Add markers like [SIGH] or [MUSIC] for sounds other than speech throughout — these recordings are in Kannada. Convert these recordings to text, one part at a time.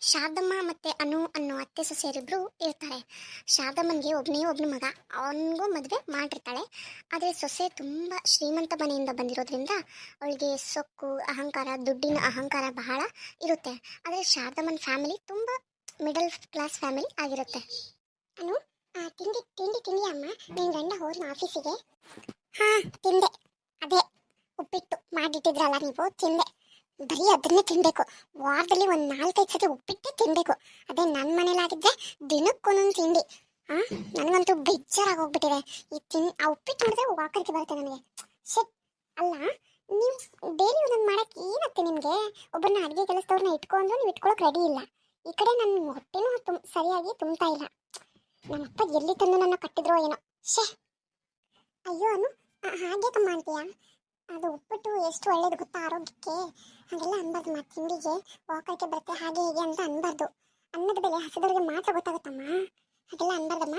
ಶಾರದಮ್ಮ ಮತ್ತೆ ಅನು ಅನ್ನೋ ಅತ್ತೆ ಸೊಸೆಯರಿಬ್ರು ಇರ್ತಾರೆ. ಶಾರದಮ್ಮನಿಗೆ ಒಬ್ಬನೇ ಒಬ್ಬನ ಮಗ, ಅವನಿಗೂ ಮದುವೆ ಮಾಡಿರ್ತಾಳೆ. ಆದರೆ ಸೊಸೆ ತುಂಬ ಶ್ರೀಮಂತ ಮನೆಯಿಂದ ಬಂದಿರೋದ್ರಿಂದ ಅವಳಿಗೆ ಸೊಕ್ಕು, ಅಹಂಕಾರ, ದುಡ್ಡಿನ ಅಹಂಕಾರ ಬಹಳ ಇರುತ್ತೆ. ಆದರೆ ಶಾರದಮ್ಮನ ಫ್ಯಾಮಿಲಿ ತುಂಬ ಮಿಡಲ್ ಕ್ಲಾಸ್ ಫ್ಯಾಮಿಲಿ ಆಗಿರುತ್ತೆ. ಅನು ತಿಂಡಿ ತಿಂಡಿ ತಿಂಡಿ ಅಮ್ಮ. ನಿನ್ನ ಗಂಡ ಹೋದ್ನ ಆಫೀಸಿಗೆ ಹಾಂ, ತಿಂದೆ. ಅದೇ, ಉಪ್ಪಿಟ್ಟು ಮಾಡಿಟ್ಟಿದ್ರಲ್ಲ ನೀವು, ತಿಂದೆ. ಬರೀ ಅದನ್ನೇ ತಿನ್ಬೇಕು. ವಾರದಲ್ಲಿ ಒಂದು ನಾಲ್ಕೈದು ಸತಿ ಉಪ್ಪಿಟ್ಟೆ ತಿನ್ಬೇಕು. ಅದೇ ನನ್ನ ಮನೇಲಾಗಿದ್ದರೆ ದಿನಕ್ಕೊಂದೊಂದು ತಿಂಡಿ. ಹಾ ನನಗಂತೂ ಬೇಜಾರಾಗಿ ಹೋಗ್ಬಿಟ್ಟಿದೆ ಈ ತಿನ್, ಆ ಉಪ್ಪಿಟ್ಟು ನೋಡಿದ್ರೆ ವಾಕರಿಕೆ ಬರುತ್ತೆ ನನಗೆ. ಶೆಟ್ ಅಲ್ಲ, ನೀವು ಡೈಲಿ ಒಂದೊಂದು ಮಾಡಕ್ಕೆ ಏನತ್ತೆ ನಿಮಗೆ? ಒಬ್ಬರನ್ನ ಅಡುಗೆ ಕೆಲಸದವ್ರನ್ನ ಇಟ್ಕೊಂಡು ನೀವು ಇಟ್ಕೊಳಕ್ಕೆ ರೆಡಿ ಇಲ್ಲ. ಈ ಕಡೆ ನನ್ನ ಹೊಟ್ಟೆನೂ ತುಮ್ ಸರಿಯಾಗಿ ತುಂಬ್ತಾ ಇಲ್ಲ. ನಮ್ಮಪ್ಪ ಎಲ್ಲಿ ತಂದು ನನ್ನ ಕಟ್ಟಿದ್ರೋ ಏನೋ. ಶೇ ಅಯ್ಯೋ ಅನು ಹಾಗೆ ಮಾಡ್ತೀಯಾ? ಅದು ಉಪ್ಪಿಟ್ಟು ಎಷ್ಟು ಒಳ್ಳೇದು ಗೊತ್ತಾ ಆರೋಗ್ಯಕ್ಕೆ? ಹಾಗೆಲ್ಲ ಅನ್ಬಾರ್ದು ಮಾ ತಿಂಡಿಗೆ ವಾಕರ್ಗೆ ಬರುತ್ತೆ, ಹಾಗೆ ಹೀಗೆ ಅಂತ ಅನ್ಬಾರ್ದು. ಅನ್ನದ ಬೆಲೆ ಹಸಿದವ್ರಿಗೆ ಮಾತ್ರ ಗೊತ್ತಾಗುತ್ತಮ್ಮ? ಹಾಗೆಲ್ಲ ಅನ್ಬಾರ್ದಮ್ಮ?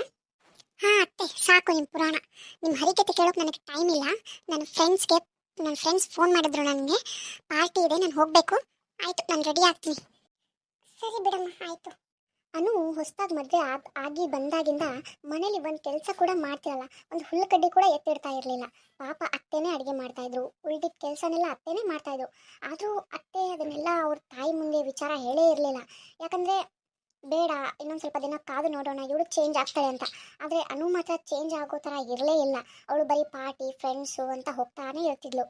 ಹಾಂ ಅತ್ತೆ, ಸಾಕು ನಿಮ್ಮ ಪುರಾಣ. ನಿಮ್ಮ ಹರಿಕತೆ ಕೇಳೋಕೆ ನನಗೆ ಟೈಮ್ ಇಲ್ಲ. ನನ್ನ ಫ್ರೆಂಡ್ಸ್ಗೆ ನನ್ನ ಫ್ರೆಂಡ್ಸ್ ಫೋನ್ ಮಾಡಿದ್ರು ನನಗೆ. ಪಾರ್ಟಿ ಇದೆ, ನಾನು ಹೋಗಬೇಕು. ಆಯಿತು, ನಾನು ರೆಡಿ ಆಗ್ತೀನಿ. ಸರಿ ಬಿಡಮ್ಮ, ಆಯಿತು. ಅನು ಹೊಸದಾಗಿ ಮದುವೆ ಆಗ್ ಆಗಿ ಬಂದಾಗಿಂದ ಮನೇಲಿ ಒಂದು ಕೆಲಸ ಕೂಡ ಮಾಡ್ತಿರಲ್ಲ, ಒಂದು ಹುಲ್ಲುಕಡ್ಡಿ ಕೂಡ ಎತ್ತಿಡ್ತಾ ಇರಲಿಲ್ಲ. ಪಾಪ ಅತ್ತೆನೇ ಅಡುಗೆ ಮಾಡ್ತಾ ಇದ್ರು. ಉಳಿದಿದ್ದ ಕೆಲಸನೆಲ್ಲ ಅತ್ತೆನೇ ಮಾಡ್ತಾ ಇದ್ರು. ಆದರೂ ಅತ್ತೆ ಅದನ್ನೆಲ್ಲ ಅವ್ರ ತಾಯಿ ಮುಂದೆ ವಿಚಾರ ಹೇಳೇ ಇರಲಿಲ್ಲ. ಯಾಕಂದರೆ, ಬೇಡ, ಇನ್ನೊಂದು ಸ್ವಲ್ಪ ದಿನ ಕಾದು ನೋಡೋಣ, ಇವಳು ಚೇಂಜ್ ಆಗ್ತಾಳೆ ಅಂತ. ಆದರೆ ಅನು ಮಾತ್ರ ಚೇಂಜ್ ಆಗೋ ಥರ ಇರಲೇ ಇಲ್ಲ. ಅವಳು ಬರೀ ಪಾರ್ಟಿ ಫ್ರೆಂಡ್ಸು ಅಂತ ಹೋಗ್ತಾನೆ ಇರ್ತಿದ್ಲು.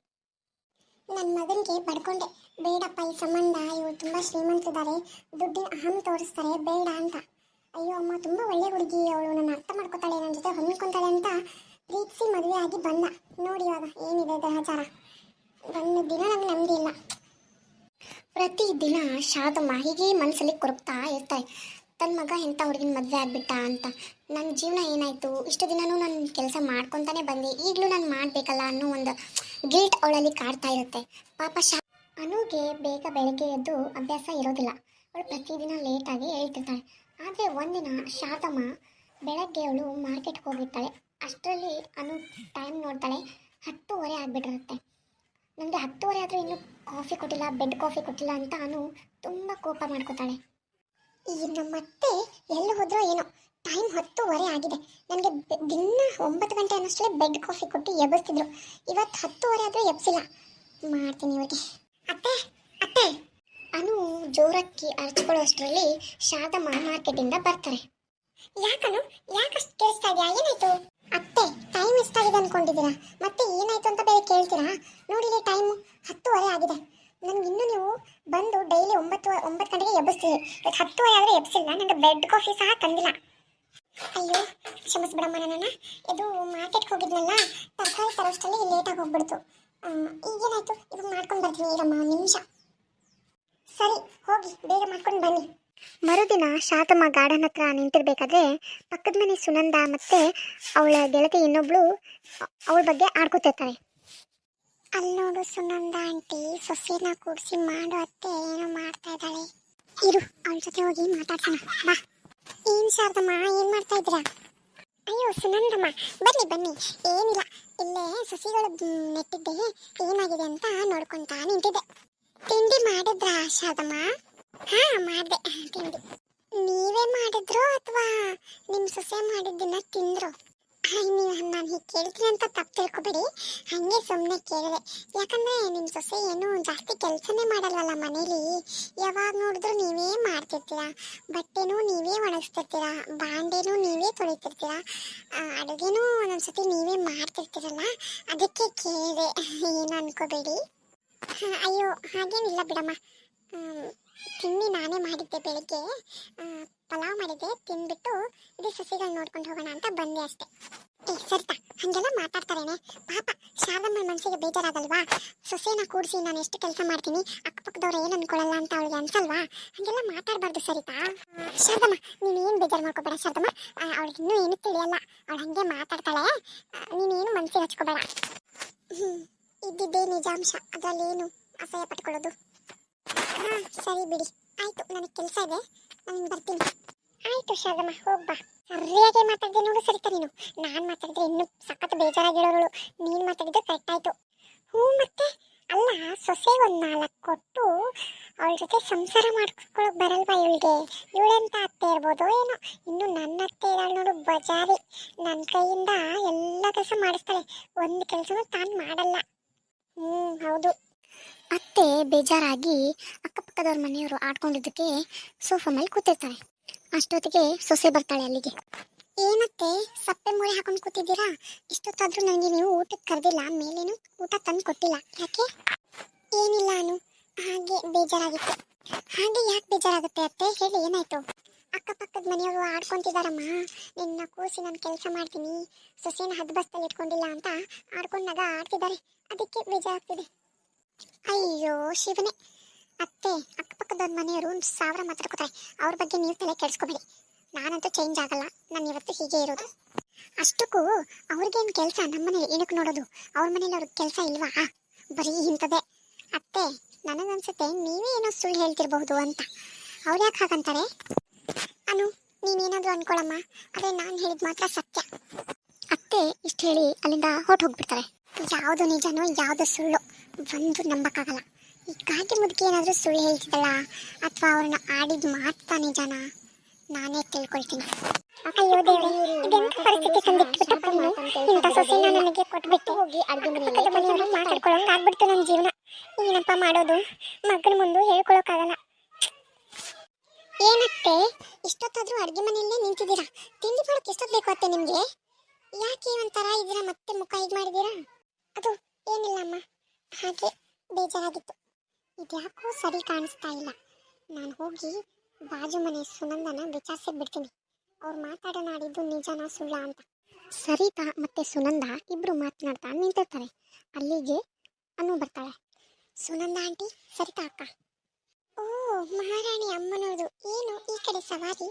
ನನ್ನ ಮಗನಿಗೆ ಬಡ್ಕೊಂಡೆ ಬೇಡಪ್ಪ, ಈ ಸಂಬಂಧ. ಇವರು ತುಂಬ ಶ್ರೀಮಂತಿದ್ದಾರೆ ದುಡ್ಡಿನ ಅಹಂ ತೋರಿಸ್ತಾರೆ. ಬೇಡ ಅಂತ. ಅಯ್ಯೋ ಅಮ್ಮ, ತುಂಬ ಒಳ್ಳೆ ಹುಡುಗಿ. ಅವಳು ನನ್ನ ಅರ್ಥ ಮಾಡ್ಕೊತಾಳೆ ನನ್ನ ಜೊತೆ ಹೊಂದ್ಕೊತಾಳೆ ಅಂತ ಪ್ರೀತಿಸಿ ಮದುವೆ ಆಗಿ ಬಂದ. ನೋಡಿ ಇವಾಗ ಏನಿದೆ ಗ್ರಹಚಾರ. ಒಂದು ದಿನ ನನಗೆ ನಂಬಿಲ್ಲ ಪ್ರತಿ ದಿನ ಶಾದಮ್ಮ ಹೀಗೆ ಮನಸ್ಸಲ್ಲಿ ಕೊರಗ್ತಾ ಇರ್ತಾಳೆ. ತನ್ನ ಮಗ ಎಂಥ ಹುಡುಗಿನ ಮದುವೆ ಆಗ್ಬಿಟ್ಟ ಅಂತ. ನನ್ನ ಜೀವನ ಏನಾಯಿತು? ಇಷ್ಟು ದಿನನೂ ನಾನು ಕೆಲಸ ಮಾಡ್ಕೊತಾನೆ ಬಂದೆ. ಈಗಲೂ ನಾನು ಮಾಡಬೇಕಲ್ಲ ಅನ್ನೋ ಒಂದು ಗಿಲ್ಟ್ ಅವಳಲ್ಲಿ ಕಾಡ್ತಾ ಇರುತ್ತೆ. ಪಾಪ ಶಾ ಅನುಗೆ ಬೇಗ ಬೆಳಗ್ಗೆ ಎದ್ದು ಅಭ್ಯಾಸ ಇರೋದಿಲ್ಲ. ಅವಳು ಪ್ರತಿದಿನ ಲೇಟಾಗಿ ಹೇಳ್ತಿರ್ತಾಳೆ. ಆದರೆ ಒಂದಿನ ಶಾರದಮ್ಮ ಬೆಳಗ್ಗೆ ಅವಳು ಮಾರ್ಕೆಟ್ಗೆ ಹೋಗಿರ್ತಾಳೆ. ಅಷ್ಟರಲ್ಲಿ ಅನು ಟೈಮ್ ನೋಡ್ತಾಳೆ. ಹತ್ತುವರೆ ಆಗಿಬಿಟ್ಟಿರುತ್ತೆ. ನನಗೆ ಹತ್ತುವರೆ ಆದರೂ ಇನ್ನೂ ಕಾಫಿ ಕೊಟ್ಟಿಲ್ಲ ಬೆಡ್ ಕಾಫಿ ಕೊಟ್ಟಿಲ್ಲ ಅಂತ ಅನು ತುಂಬ ಕೋಪ ಮಾಡ್ಕೋತಾಳೆ. ಈ ನಮ್ಮತ್ತೆ ಎಲ್ಲಿ ಹೋದ್ರೋ ಏನೋ ಟೈಮ್ ಹತ್ತುವರೆ ಆಗಿದೆ. ನನಗೆ ದಿನ ಒಂಬತ್ತು ಗಂಟೆ ಅನ್ನೋಷ್ಟರಲ್ಲೇ ಬೆಡ್ ಕಾಫಿ ಕೊಟ್ಟು ಎಬ್ಬಿಸ್ತಿದ್ರು. ಇವತ್ತು ಹತ್ತುವರೆ ಆದರೂ ಎಬ್ಸಿಲ್ಲ. ಮಾಡ್ತೀನಿ ಇವಾಗ ಅತ್ತೆ ಅತ್ತೆ! ಅನು ಜೋರಕ್ಕಿ ಅರ್ಚ್ಕೊಳ್ಳೋಷ್ಟರಲ್ಲಿ ಶಾರದಮ್ಮ ಮಾರ್ಕೆಟಿಂದ ಬರ್ತಾರೆ. ಯಾಕನು? ಯಾಕಷ್ಟು ಕೇಳಿಸ್ತಾ ಇದೆಯಾ? ಏನಾಯ್ತು? ಅತ್ತೆ ಟೈಮ್ ಎಷ್ಟಾಗಿದೆ ಅನ್ಕೊಂಡಿದ್ದೀರಾ? ಮತ್ತೆ ಏನಾಯ್ತು ಅಂತ ಬೇರೆ ಕೇಳ್ತೀರಾ? ನೋಡಿರಿ ಟೈಮ್ ಹತ್ತುವರೆ ಆಗಿದೆ. ನನ್ಗೆ ಇನ್ನೂ ನೀವು ಬಂದು ಡೈಲಿ ಒಂಬತ್ತು ಒಂಬತ್ತು ಗಂಟೆಗೆ ಎಬ್ಬಿಸ್ತೀವಿ ಇವತ್ತು ಹತ್ತುವರೆ ಆದರೆ ಎಬ್ಬಿಸಿಲ್ಲ ನನಗೆ ಬೆಡ್ ಕಾಫಿ ಸಹ ತಂದಿಲ್ಲ. ಅಯ್ಯೋ ಕ್ಷಮಿಸ್ಬಿಡಮ್ಮ ನನ್ನ ಇದು ಮಾರ್ಕೆಟ್ಗೆ ಹೋಗಿದ್ನಲ್ಲ, ತರಕಾರಿ ತರೋಷ್ಟರಲ್ಲಿ ಲೇಟಾಗಿ ಹೋಗ್ಬಿಡ್ತು. ಈಗೇನಾಯಿತು? ಇದು ಮಾಡ್ಕೊಂಡು ಬರ್ತೀನಿ ಈಗಮ್ಮ ನಿಮಿಷ. ಸರಿ, ಹೋಗಿ, ಬೇಗ ಮಾಡ್ಕೊಂಡು ಬನ್ನಿ. ಮರುದಿನ ಶಾತಮ್ಮ ಗಾರ್ಡನ್ ಹತ್ರ ನಿಂತಿರ್ಬೇಕಾದ್ರೆ ಪಕ್ಕದ ಮನೆ ಸುನಂದ ಮತ್ತೆ ಅವಳ ಗೆಳತಿ ಇನ್ನೊಬ್ಳು ಅವಳ ಬಗ್ಗೆ ಆಡ್ಕೊತಿರ್ತಾರೆ. ಅಲ್ಲಿ ನೋಡು ಸುನಂದ ಆಂಟಿ, ಸೊಸೆನ ಕೂಡಿಸಿ ಮಾಡು ಅತ್ತೆ ಏನೋ ಮಾಡ್ತಾ ಇದ್ದಾಳೆ. ಇರು ಅವಳ ಜೊತೆ ಹೋಗಿ ಮಾತಾಡ್ಸೋಣ. ಬಾ. ಏನ್ ಶಾರದಮ್ಮ, ಏನ್ ಮಾಡ್ತಾ ಇದ್ದೀರಾ? ಅಯ್ಯೋ, ಸುನಂದಮ್ಮ, ಬನ್ನಿ ಬನ್ನಿ. ಏನಿಲ್ಲ, ಇಲ್ಲೇ ಸಸಿಗಳು ನೆಟ್ಟಿದ್ದೆ. ಏನಾಗಿದೆ ಅಂತ ನೋಡ್ಕೊಂತಾ ನಿಂತಿದ್ದೆ. ತಿಂಡಿ ಮಾಡಿದ್ರಾ ಶಾರದಮ್ಮ? ಹಾ, ಮಾಡಿದೆ, ತಿಂಡಿ. ನೀವೇ ಮಾಡಿದ್ರು ಅಥವಾ ನಿಮ್ಮ ಸೊಸೆ ಮಾಡಿದ್ದನ್ನ ತಿಂದ್ರು? ನೀವು ನಾನು ಹೀಗೆ ಕೇಳ್ತೀನಿ ಅಂತ ತಪ್ಪು ತಿಳ್ಕೊಬೇಡಿ. ಹಾಗೆ ಸುಮ್ಮನೆ ಕೇಳಿದೆ. ಯಾಕಂದರೆ ನಿಮ್ಮ ಸೊಸೆ ಏನು ಜಾಸ್ತಿ ಕೆಲಸನೇ ಮಾಡಲ್ವಲ್ಲ ಮನೇಲಿ? ಯಾವಾಗ ನೋಡಿದ್ರು ನೀವೇ ಮಾಡ್ತಿರ್ತೀರಾ? ಬಟ್ಟೆನೂ ನೀವೇ ಒಣಗಿಸ್ತಿರ್ತೀರಾ? ಬಾಂಡೆನೂ ನೀವೇ ತೊಳಿತಿರ್ತೀರಾ? ಅಡುಗೆನೂ ಒಂದೊಂದ್ಸತಿ ನೀವೇ ಮಾಡ್ತಿರ್ತೀರಲ್ಲ? ಅದಕ್ಕೆ ಕೇಳಿದೆ. [LAUGHS] ಏನು ಅನ್ಕೋಬೇಡಿ. ಅಯ್ಯೋ, ಹಾಗೇನಿಲ್ಲ ಬಿಡಮ್ಮ. ತಿಂಡಿ ನಾನೇ ಮಾಡಿದ್ದೆ ಬೆಳಿಗ್ಗೆ. ಪಲಾವ್ ಮಾಡಿದ್ದೆ ತಿಂದ್ಬಿಟ್ಟು ಇದು ಸಸಿಗಳು ನೋಡ್ಕೊಂಡು ಹೋಗೋಣ ಅಂತ ಬಂದೆ ಅಷ್ಟೇ. ಏ, ಸರಿತಾ, ಹಂಗೆಲ್ಲ ಮಾತಾಡ್ತಾರೇನೆ. ಪಾಪ, ಶಾರದಮ್ಮನ ಮನಸ್ಸಿಗೆ ಬೇಜಾರಾಗಲ್ವಾ? ಸೊಸೆನ ಕೂಡಿಸಿ ನಾನು ಎಷ್ಟು ಕೆಲಸ ಮಾಡ್ತೀನಿ, ಅಕ್ಕಪಕ್ಕದವ್ರು ಏನು ಅನ್ಕೊಳ್ಳಲ್ಲ ಅಂತ ಅವಳಿಗೆ ಅನ್ಸಲ್ವಾ? ಹಂಗೆಲ್ಲ ಮಾತಾಡಬಾರ್ದು ಸರಿತಾ? ಶಾರದಮ್ಮ, ನೀನು ಏನು ಬೇಜಾರು ಮಾಡ್ಕೋಬೇಡ ಶಾರದಮ್ಮ? ಅವಳಿಗೆ ಇನ್ನೂ ಏನು ತಿಳಿಯಲ್ಲ. ಅವಳು ಹಂಗೆ ಮಾತಾಡ್ತಾಳೆ. ನೀನು ನೀನೇನು ಮನಸ್ಸಿಗೆ ಹಚ್ಕೋಬೇಡ. ಹ್ಞೂ ಇದ್ದಿದ್ದೇ ನಿಜಾಂಶ. ಅದರಲ್ಲೇನು ಅಸಹ್ಯ ಪಟ್ಕೊಳ್ಳೋದು? ಹಾ ಸರಿ ಬಿಡಿ. ಆಯ್ತು, ನನಗೆ ಕೆಲಸ ಇದೆ. ನಾನು ಬರ್ತೀನಿ. ಆಯ್ತು ಶಾರದಮ್ಮ ಹೋಗ್ಬಾ ಸರಿಯಾಗಿ ಮಾತಾಡಿದೆ ನೋಡು ಸರಿತಾ ನೀನು. ನಾನು ಮಾತಾಡಿದ್ರೆ ಇನ್ನೂ ಸಖತ್ ಬೇಜಾರಾಗಿರೋಳು. ನೀನು ಮಾತಾಡಿದ್ರೆ ಕರೆಕ್ಟ್ ಆಯ್ತು. ಹ್ಞೂ ಮತ್ತೆ? ಅಲ್ಲ, ಸೊಸೆ ಒಂದು ನಾಲ್ಕು ಕೊಟ್ಟು ಅವಳ ಜೊತೆ ಸಂಸಾರ ಮಾಡ್ಕೊಳಕ್ ಬರಲ್ವಾ ಇವಳಿಗೆ? ಇವಳೆಂತ ಅತ್ತೆ ಇರ್ಬೋದು ಏನೋ? ಇನ್ನು ನನ್ನ ಅತ್ತೆ ಇದ್ದಾಳೆ ನೋಡು, ಬಜಾರಿ. ನನ್ನ ಕೈಯಿಂದ ಎಲ್ಲ ಕೆಲಸ ಮಾಡಿಸ್ತಾಳೆ. ಒಂದು ಕೆಲಸನೂ ತಾನು ಮಾಡಲ್ಲ. ಹ್ಞೂ ಹೌದು. ಅತ್ತೆ ಬೇಜಾರಾಗಿ ಅಕ್ಕಪಕ್ಕದವ್ರ ಮನೆಯವರು ಆಡ್ಕೊಂಡಿದ್ದಕ್ಕೆ ಸೋಫಾ ಮೇಲೆ ಕೂತಿರ್ತಾರೆ. ಅಷ್ಟೊತ್ತಿಗೆ ಸೊಸೆ ಬರ್ತಾಳೆ ಅಲ್ಲಿಗೆ. ಏನತ್ತೆ, ಸಪ್ಪೆ ಮೂಳೆ ಹಾಕೊಂಡು ಕೂತಿದ್ದೀರಾ? ಇಷ್ಟೊತ್ತಾದ್ರೂ ನನಗೆ ನೀವು ಊಟಕ್ಕೆ ಕರೆದಿಲ್ಲ, ಮೇಲೇನು ಊಟ ತಂದು ಕೊಟ್ಟಿಲ್ಲ. ಯಾಕೆ? ಏನಿಲ್ಲ ಅನು, ಹಾಗೆ ಬೇಜಾರಾಗಿತ್ತು. ಹಾಗೆ ಯಾಕೆ ಬೇಜಾರಾಗುತ್ತೆ ಅತ್ತೆ? ಹೇಳಿ, ಏನಾಯ್ತು? ಅಕ್ಕಪಕ್ಕದ ಮನೆಯವರು ಆಡ್ಕೊಂತಿದಾರಮ್ಮ ನಿನ್ನ ಕೂಸಿ ನಾನು ಕೆಲಸ ಮಾಡ್ತೀನಿ. ಸೊಸೆನ ಹದ್ಬಸ್ತಲ್ಲಿ ಇಟ್ಕೊಂಡಿಲ್ಲ ಅಂತ ಆಡ್ಕೊಂಡಾಗ ಆಡ್ತಿದ್ದಾರೆ. ಅದಕ್ಕೆ ಬೇಜಾರಾಗ್ತಿದೆ. ಅಯ್ಯೋ, ಶಿವನೇ. ಅತ್ತೆ ಅಕ್ಕಪಕ್ಕದ ಮನೆಯವರು ಸಾವಿರ ಮಾತಾಡ್ಕೋತಾರೆ. ಅವ್ರ ಬಗ್ಗೆ ನೀವು ತಲೆ ಕೆಡಿಸ್ಕೋಬೇಡಿ. ನಾನಂತೂ ಚೇಂಜ್ ಆಗಲ್ಲ. ನಾನು ಇವತ್ತು ಹೀಗೆ ಇರೋದು. ಅಷ್ಟಕ್ಕೂ ಅವ್ರಿಗೇನು ಕೆಲಸ? ನಮ್ಮನೆ ಏನಕ್ಕೆ ನೋಡೋದು? ಅವ್ರ ಮನೇಲಿ ಅವ್ರಿಗೆ ಕೆಲಸ ಇಲ್ವಾ? ಬರೀ ಇಂಥದ್ದೇ. ಅತ್ತೆ, ನನಗನ್ಸುತ್ತೆ ನೀವೇ ಏನೋ ಸುಳ್ಳು ಹೇಳ್ತಿರ್ಬಹುದು ಅಂತ. ಅವ್ರು ಯಾಕೆ ಹಾಗಂತಾರೆ? ಅನು, ನೀನೇನಾದರೂ ಅನ್ಕೊಳಮ್ಮ. ಅದೇ ನಾನು ಹೇಳಿದ ಮಾತ್ರ ಸತ್ಯ. ಅತ್ತೆ ಇಷ್ಟು ಹೇಳಿ ಅಲ್ಲಿಂದ ಹೊಟ್ಟು ಹೋಗ್ಬಿಡ್ತಾರೆ ಯಾವುದು ನಿಜನೋ ಯಾವುದು ಸುಳ್ಳು. ಒಂದು ನಂಬಕ್ಕಾಗಲ್ಲ. ಈ ಕಾಟಿ ಮುದುಕಿ ಏನಾದರೂ ಸುಳ್ಳು ಹೇಳ್ತಿದ್ದಲ್ಲ ಅಥವಾ ಅವ್ರನ್ನ ಆಡಿದ ಮಾತಾ ಜನ ನಾನೇ ತಿಳ್ಕೊಳ್ತೀನಿ. ಅಯ್ಯೋ ದೇವ್ರೆ, ಇದೆಂತ ಪರಿಸ್ಥಿತಿ ತಂದಿಟ್ಬಿಟ್ಟಪ್ಪ ಇಂಥ ಸೊಸೆನ ನನಗೆ ಹೋಗಿ ಅಡುಗೆ ಮನೆಯಲ್ಲಿ ಮಾತಾಡ್ಕೊಳ್ಳೋಂಗ್ ಆಗ್ಬಿಡ್ತು ನನ್ನ ಜೀವನ. ಏನಪ್ಪ ಮಾಡೋದು? ಮಗನ ಮುಂದೆ ಹೇಳ್ಕೊಳಕ್ಕಾಗಲ್ಲ. ಏನತ್ತೆ? ಇಷ್ಟೊತ್ತಾದ್ರೂ ಅಡುಗೆ ಮನೆಯಲ್ಲೇ ನಿಂತಿದ್ದೀರಾ? ತಿಂಡಿ ಮಾಡೋಕೆ ಎಷ್ಟೊತ್ತು ಬೇಕು ಅತ್ತೆ ನಿಮಗೆ? ಯಾಕೆ ಒಂಥರ ಇದರ ಮತ್ತೆ ಮುಖ ಇದು ಮಾಡಿದ್ದೀರಾ ಅದು ಏನಿಲ್ಲ ಅಮ್ಮ ಹಾಗೆ ಬೇಜಾರಾಗಿತ್ತು. ಇದ್ಯಾಕೋ ಸರಿ ಕಾಣಿಸ್ತಾ ಇಲ್ಲ. ನಾನು ಹೋಗಿ ಬಾಜು ಮನೆ ಸುನಂದನ ವಿಚಾರಿಸಿ ಬಿಡ್ತೀನಿ. ಅವ್ರು ಮಾತಾಡೋಣ ನಿಜನ ಸುಳ್ಳ ಅಂತ. ಸರಿತಾ ಮತ್ತೆ ಸುನಂದ ಇಬ್ರು ಮಾತನಾಡ್ತಾ ನಿಂತಿರ್ತಾರೆ. ಅಲ್ಲಿಗೆ ಅನು ಬರ್ತಾಳೆ. ಸುನಂದ ಆಂಟಿ ಸರಿತಾ ಅಕ್ಕ. ಓ, ಮಹಾರಾಣಿ ಅಮ್ಮನೋದು ಏನು ಈ ಕಡೆ ಸವಾರಿ?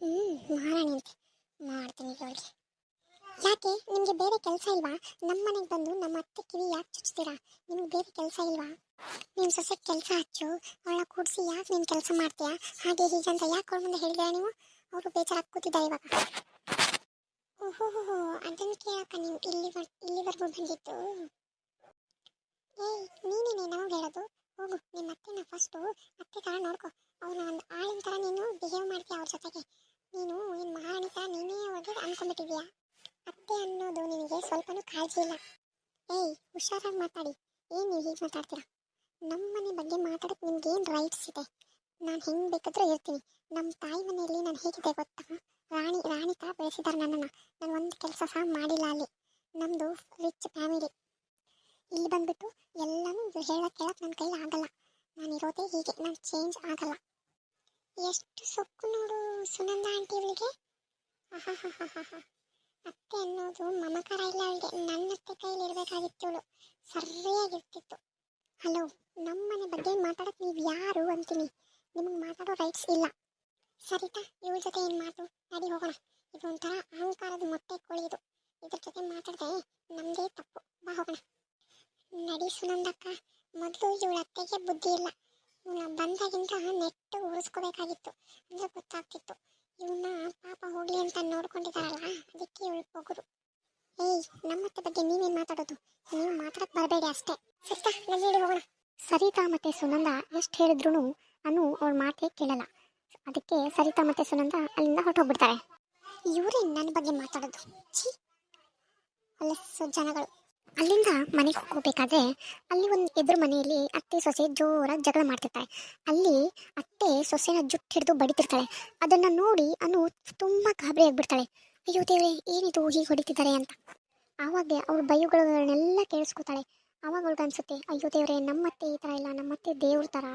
ಹ್ಞೂ ಮಹಾರಾಣಿ ಅಂತೆ. ಮಾಡ್ತೀನಿ ಅವಳಿಗೆ ಯಾಕೆ? ನಿಮಗೆ ಬೇರೆ ಕೆಲಸ ಇಲ್ವಾ? ನಮ್ಮ ಮನೆಗೆ ಬಂದು ನಮ್ಮ ಅತ್ತೆ ಕಿವಿ ಯಾಕೆ ಚುಚ್ತೀರಾ? ನಿಮ್ಗೆ ಬೇರೆ ಕೆಲಸ ಇಲ್ವಾ? ನಿಮ್ಮ ಸೊಸೆ ಕೆಲಸ ಹಚ್ಚು ಅವಳ ಕೂಡಿಸಿ ಯಾಕೆ ನೀನು ಕೆಲಸ ಮಾಡ್ತೀಯಾ? ಹಾಗೆ ಹೀಗೆ ಅಂತ ಯಾಕೆ ಅವ್ರ ಮುಂದೆ ಹೇಳಿದ್ರೆ ನೀವು? ಅವರು ಬೇಜಾರಾಗಿ ಕೂತಿದ್ದಾರೆ ಇವಾಗ. ಓಹೋ ಅದನ್ನು ಕೇಳಕ್ಕ ನೀವು. ಇಲ್ಲಿ ಇಲ್ಲಿವರೆಗೂ ಬಂದಿತ್ತು ಏಯ್, ನೀನೇನೆ ನಮಗೆ ಹೇಳೋದು? ಹೋಗು ನಿಮ್ಮ ಅತ್ತೆನ ಫಸ್ಟು ಅತ್ತೆ ಥರ ನೋಡ್ಕೊ. ಅವನ ಒಂದು ಆಳಿನ ಥರ ನೀನು ಬಿಹೇವ್ ಮಾಡ್ತೀಯ ಅವ್ರ ಜೊತೆಗೆ. ನೀನು ಏನು ಮಹಾರಾಣಿ ಥರ ನೀನೇ ಹೋಗಿ ಅನ್ಕೊಂಡ್ಬಿಟ್ಟಿದ್ಯಾ? ಅತ್ತೆ ಅನ್ನೋದು ನಿನಗೆ ಸ್ವಲ್ಪನೂ ಕಾಳಜಿ ಇಲ್ಲ. ಏಯ್, ಹುಷಾರಾಗಿ ಮಾತಾಡಿ. ಏನು ನೀವು ಹೀಗೆ ಮಾತಾಡ್ತೀರಾ? ನಮ್ಮ ಮನೆ ಬಗ್ಗೆ ಮಾತಾಡೋಕ್ಕೆ ನಿಮ್ಗೆ ಏನು ರೈಟ್ಸ್ ಇದೆ? ನಾನು ಹೆಂಗೆ ಬೇಕಾದರೂ ಇರ್ತೀನಿ. ನಮ್ಮ ತಾಯಿ ಮನೆಯಲ್ಲಿ ನಾನು ಹೇಗಿದೆ ಗೊತ್ತಾ? ರಾಣಿ ರಾಣಿ ಥರ ಬೆಳೆಸಿದ್ದಾರೆ ನನ್ನನ್ನು. ನಾನು ಒಂದು ಕೆಲಸ ಸಹ ಮಾಡಿಲ್ಲ ಅಲ್ಲಿ. ನಮ್ಮದು ರಿಚ್ ಫ್ಯಾಮಿಲಿ ಇಲ್ಲಿ ಬಂದ್ಬಿಟ್ಟು ಎಲ್ಲನೂ ಹೇಳಕ್ಕೆ ಕೇಳಕ್ಕೆ ನನ್ನ ಕೈಲಿ ಆಗಲ್ಲ. ನಾನು ಇರೋದೇ ಹೀಗೆ. ನಾನು ಚೇಂಜ್ ಆಗಲ್ಲ. ಎಷ್ಟು ಸೊಕ್ಕು ನೋಡು ಸುನಂದ ಆಂಟಿ ಇವಳಿಗೆ. ಅತ್ತೆ ಅನ್ನೋದು ಮಮಕಾರ ಇಲ್ಲ ಅವಳಿಗೆ ನನ್ನ ಅತ್ತೆ ಕೈಯಲ್ಲಿ ಇರಬೇಕಾಗಿತ್ತು ಅವಳು. ಸರಿಯಾಗಿರ್ತಿತ್ತು. ಹಲೋ, ನಮ್ಮನೆ ಬಗ್ಗೆ ಮಾತಾಡಕ್ ನೀವು ಯಾರು ಅಂತೀನಿ. ನಿಮಗೆ ಮಾತಾಡೋ ರೈಟ್ಸ್ ಇಲ್ಲ. ಸರಿತಾ, ಇವಳ ಜೊತೆ ಏನು ಮಾತು ನಡಿ ಹೋಗೋಣ. ಇದು ಒಂಥರ ಅಹಂಕಾರದ ಮೊಟ್ಟೆ ಕೋಳಿ ಇದು ಇದ್ರ ಜೊತೆ ಮಾತಾಡದೆ ನಮ್ಮದೇ ತಪ್ಪು. ಬಾ ಹೋಗೋಣ. ನಡಿ ಸುನಂದಕ್ಕ, ಮೊದಲು ಇವಳ ಅತ್ತೆಗೆ ಬುದ್ಧಿ ಇಲ್ಲ. ಇವಳ ಬಂದಾಗಿಂದ ನೆಟ್ಟು ಉಳಿಸ್ಕೋಬೇಕಾಗಿತ್ತು ಅಂದರೆ ಗೊತ್ತಾಗ್ತಿತ್ತು. ಇವನ್ನ ಪಾಪ ಹೋಗ್ಲಿ ಅಂತ ನೋಡ್ಕೊಂಡಿದಾರಲ್ಲ ಅದಕ್ಕೆ ಇವಳು ಹೋಗುದು ಏಯ್, ನಮ್ಮತ್ತೆ ಬಗ್ಗೆ ನೀವೇನ್ ಮಾತಾಡೋದು? ನೀವು ಮಾತಾಡಕ್ ಬರಬೇಡಿ ಅಷ್ಟೇ. ಸರಿತಾ? ಹೋಗೋಣ. ಸರಿತಾ ಮತ್ತೆ ಸುನಂದ ಎಷ್ಟು ಹೇಳಿದ್ರು ಅನು ಅವ್ರ ಮಾತೇ ಕೇಳಲ್ಲ. ಅದಕ್ಕೆ ಸರಿತಾ ಮತ್ತೆ ಸುನಂದ ಅಲ್ಲಿಂದ ಹೊರಟೋಗ್ಬಿಡ್ತಾರೆ. ಇವರೇ ನನ್ನ ಬಗ್ಗೆ ಮಾತಾಡೋದು? ಛೀ! ಅಲ್ಲ ಜನಗಳು. ಅಲ್ಲಿಂದ ಮನೆಗೆ ಹೋಗ್ಬೇಕಾದ್ರೆ ಅಲ್ಲಿ ಒಂದು ಎದುರು ಮನೆಯಲ್ಲಿ ಅತ್ತೆ ಸೊಸೆ ಜೋರಾಗಿ ಜಗಳ ಮಾಡ್ತಿರ್ತಾಳೆ ಅಲ್ಲಿ ಅತ್ತೆ ಸೊಸೆನ ಜುಟ್ಟು ಹಿಡಿದು ಬಡಿತಿರ್ತಾಳೆ ಅದನ್ನು ನೋಡಿ ಅನು ತುಂಬ ಗಾಬರಿ ಆಗಿಬಿಡ್ತಾಳೆ. ಅಯ್ಯೋ ದೇವ್ರೆ, ಏನಿದು? ಹೀಗೆ ಹೊಡಿತಿದ್ದಾರೆ ಅಂತ. ಆವಾಗ ಅವ್ರ ಬೈಯುಗಳನ್ನೆಲ್ಲ ಕೇಳಿಸ್ಕೊತಾಳೆ. ಆವಾಗ ಅವ್ಳಿಗೆ ಅನ್ಸುತ್ತೆ ಅಯ್ಯೋ ದೇವ್ರೆ, ನಮ್ಮತ್ತೆ ಈ ಥರ ಇಲ್ಲ, ನಮ್ಮತ್ತೆ ದೇವ್ರ ಥರ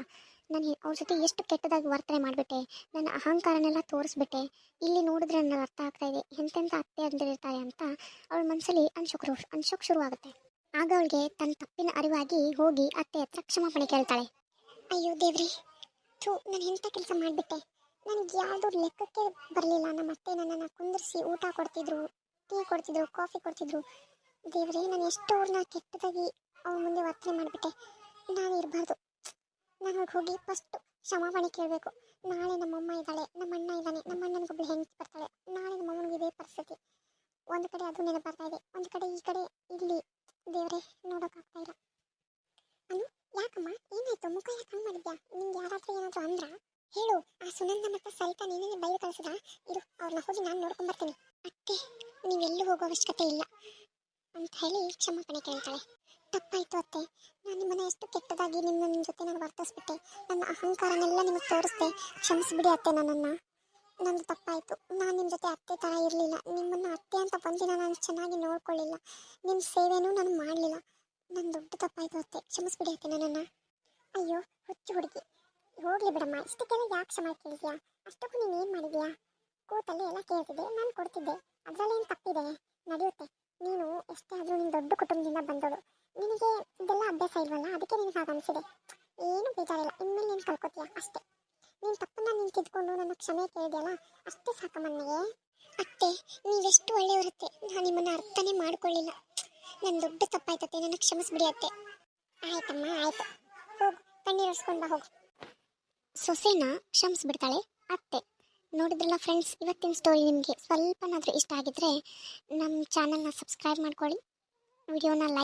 ನಾನು ಅವ್ರ ಜೊತೆ ಎಷ್ಟು ಕೆಟ್ಟದಾಗಿ ವರ್ತನೆ ಮಾಡಿಬಿಟ್ಟೆ, ನನ್ನ ಅಹಂಕಾರನೆಲ್ಲ ತೋರಿಸ್ಬಿಟ್ಟೆ. ಇಲ್ಲಿ ನೋಡಿದ್ರೆ ನನಗೆ ಅರ್ಥ ಆಗ್ತಾ ಇದೆ, ಎಂತೆಂಥ ಅತ್ತೆ ಅಂದಿರ್ತಾರೆ ಅಂತ ಅವಳ ಮನಸ್ಸಲ್ಲಿ ಅನ್ಸೋಕ್ ಅನ್ಶೋಕ್ ಶುರುವಾಗುತ್ತೆ ಆಗ ಅವಳಿಗೆ ತನ್ನ ತಪ್ಪಿನ ಅರಿವಾಗಿ ಹೋಗಿ ಅತ್ತೆ ಹತ್ರ ಕ್ಷಮಾಪಣೆ ಕೇಳ್ತಾಳೆ. ಅಯ್ಯೋ ದೇವ್ರಿ, ಥೂ, ನಾನು ಎಂಥ ಕೆಲಸ ಮಾಡಿಬಿಟ್ಟೆ? ನನಗೆ ಯಾವುದೋ ಲೆಕ್ಕಕ್ಕೆ ಬರಲಿಲ್ಲ. ನಮ್ಮ ಅತ್ತೆ ನನ್ನನ್ನು ಕುಂದಿರಿಸಿ ಊಟ ಕೊಡ್ತಿದ್ರು, ಟೀ ಕೊಡ್ತಿದ್ರು, ಕಾಫಿ ಕೊಡ್ತಿದ್ರು. ದೇವ್ರಿ, ನಾನು ಎಷ್ಟು ಅವ್ರನ್ನ ಕೆಟ್ಟದಾಗಿ ಅವ್ರ ಮುಂದೆ ವರ್ತನೆ ಮಾಡಿಬಿಟ್ಟೆ. ನಾನು ಇರಬಾರ್ದು ನಾನು ಹೋಗಿ ಫಸ್ಟ್ ಕ್ಷಮಾಪಣೆ ಕೇಳಬೇಕು. ನಾಳೆ ನಮ್ಮಮ್ಮ ಇದ್ದಾಳೆ ನಮ್ಮ ಅಣ್ಣ ಇದ್ದಾನೆ ನಮ್ಮ ಅಣ್ಣನಿಗೊಬ್ಬಳು ಹೆಂಗೆ ಬರ್ತಾಳೆ. ನಾಳೆ ನಮ್ಮ ಅಮ್ಮನಿಗೆ ಇದೇ ಪರಿಸ್ಥಿತಿ. ಒಂದು ಕಡೆ ಅದು ನೆನಪು ಬರ್ತಾ ಇದೆ, ಒಂದು ಕಡೆ ಈ ಕಡೆ ಇಲ್ಲಿ ದೇವರೇ ನೋಡೋಕ್ಕಾಗ್ತಾ ಇಲ್ಲ. ಅನು, ಯಾಕಮ್ಮ? ಏನಾಯ್ತು? ಮುಖ ಯಾಕೆ ಹಂಗೆ ಮಾಡಿದ್ಯಾ? ನಿಂಗೆ ಯಾರಾದ್ರೂ ಏನಾದರೂ ಅಂದ್ರ? ಹೇಳು, ಆ ಸುನಂದ ಮತ್ತು ಸರಿತಾ ನೀನೇ ಬೈಲು ಕಳಿಸಿದ ಇರು ಅವ್ರನ್ನ ಹೋಗಿ ನಾನು ನೋಡ್ಕೊಂಬರ್ತೀನಿ ಅತ್ತೆ, ನೀವೆಲ್ಲೂ ಹೋಗೋ ಅವಶ್ಯಕತೆ ಇಲ್ಲ. ಅಂತ ಹೇಳಿ ಕ್ಷಮಾಪಣೆ ಕೇಳ್ತಾಳೆ. ತಪ್ಪಾಯ್ತು ಅತ್ತೆ. ನಾನು ನಿಮ್ಮನ್ನ ಎಷ್ಟು ಕೆಟ್ಟದಾಗಿ ನಿಮ್ಮ ನಿಮ್ಮ ಜೊತೆ ನಾನು ವರ್ತಿಸ್ಬಿಟ್ಟೆ. ನನ್ನ ಅಹಂಕಾರನೆಲ್ಲ ನಿಮಗೆ ತೋರಿಸ್ದೆ. ಕ್ಷಮಿಸ್ಬಿಡಿ ಅತ್ತೆ ನನ್ನನ್ನ. ನಂದು ತಪ್ಪಾಯಿತು. ನಾನು ನಿಮ್ಮ ಜೊತೆ ಅತ್ತೆ ಥರ ಇರಲಿಲ್ಲ. ನಿಮ್ಮನ್ನ ಅತ್ತೆ ಅಂತ ಬಂದಿನ ನಾನು ಚೆನ್ನಾಗಿ ನೋಡ್ಕೊಳ್ಳಿಲ್ಲ ನಿಮ್ಮ ಸೇವೆನೂ ನಾನು ಮಾಡಲಿಲ್ಲ. ನನ್ನ ದೊಡ್ಡ ತಪ್ಪಾಯಿತು ಅತ್ತೆ. ಕ್ಷಮಿಸ್ಬಿಡಿ ಅತ್ತೆ ನನ್ನನ್ನ. ಅಯ್ಯೋ, ಹುಚ್ಚು ಹುಡುಗಿ. ಹೋಗ್ಲಿ ಬಿಡಮ್ಮ. ಇಷ್ಟಕ್ಕೆಲ್ಲ ಯಾಕೆ ಕ್ಷಮ ಕೇಳಿದ್ಯಾ? ಅಷ್ಟಕ್ಕೂ ನೀನು ಏನು ಮಾಡಿದ್ಯಾ? ಕೂತಲ್ಲಿ ಎಲ್ಲ ಕೇಳ್ತಿದ್ದೆ. ನಾನು ಕೊಡ್ತಿದ್ದೆ. ಅದರಲ್ಲೇನು ತಪ್ಪಿದೆ? ನಡೆಯುತ್ತೆ. ನೀನು ಎಷ್ಟೇ ಆದರೂ ನೀನು ದೊಡ್ಡ ಕುಟುಂಬದಿಂದ ಬಂದಳು. ನಿನಗೆ ಇದೆಲ್ಲ ಅಭ್ಯಾಸ ಇಲ್ವಲ್ಲ? ಅದಕ್ಕೆ ನಿನಗೆ ಹಾಗೆ ಅನಿಸಿದೆ. ಏನು ಬೇಜಾರಿಲ್ಲ. ಇನ್ಮೇಲೆ ನೀನು ಕಲ್ಕೋತೀಯ ಅಷ್ಟೇ. ನೀನು ತಪ್ಪನ್ನ ನೀನು ತಿದ್ಕೊಂಡು ನನ್ನ ಕ್ಷಮೆ ಕೇಳಿದೆಯಲ್ಲ, ಅಷ್ಟೇ ಸಾಕು ಮನೆಗೆ ಅತ್ತೆ, ನೀವೆಷ್ಟು ಒಳ್ಳೆಯವರತ್ತೆ. ನಾನು ನಿಮ್ಮನ್ನು ಅರ್ಥನೇ ಮಾಡ್ಕೊಳ್ಳಿಲ್ಲ. ನನ್ನ ದೊಡ್ಡ ತಪ್ಪಾಯ್ತತ್ತೆ. ನನ್ನ ಕ್ಷಮಿಸ್ಬಿಡಿ ಅತ್ತೆ. ಆಯ್ತಮ್ಮ, ಆಯ್ತು. ಹೋಗು. ಕಣ್ಣೀರು ಒರೆಸ್ಕೊಂಡು ಬಾ, ಹೋಗು. ಸೊಸೆನ ಕ್ಷಮಿಸ್ಬಿಡ್ತಾಳೆ. ಅತ್ತೆ, ನೋಡಿದ್ರಲ್ಲ ಫ್ರೆಂಡ್ಸ್ ಇವತ್ತಿನ ಸ್ಟೋರಿ ನಿಮಗೆ ಸ್ವಲ್ಪನಾದರೂ ಇಷ್ಟ ಆಗಿದ್ರೆ ನಮ್ಮ ಚಾನಲ್ನ ಸಬ್ಸ್ಕ್ರೈಬ್ ಮಾಡ್ಕೊಳ್ಳಿ. ವಿಡಿಯೋನ ಲೈಕ್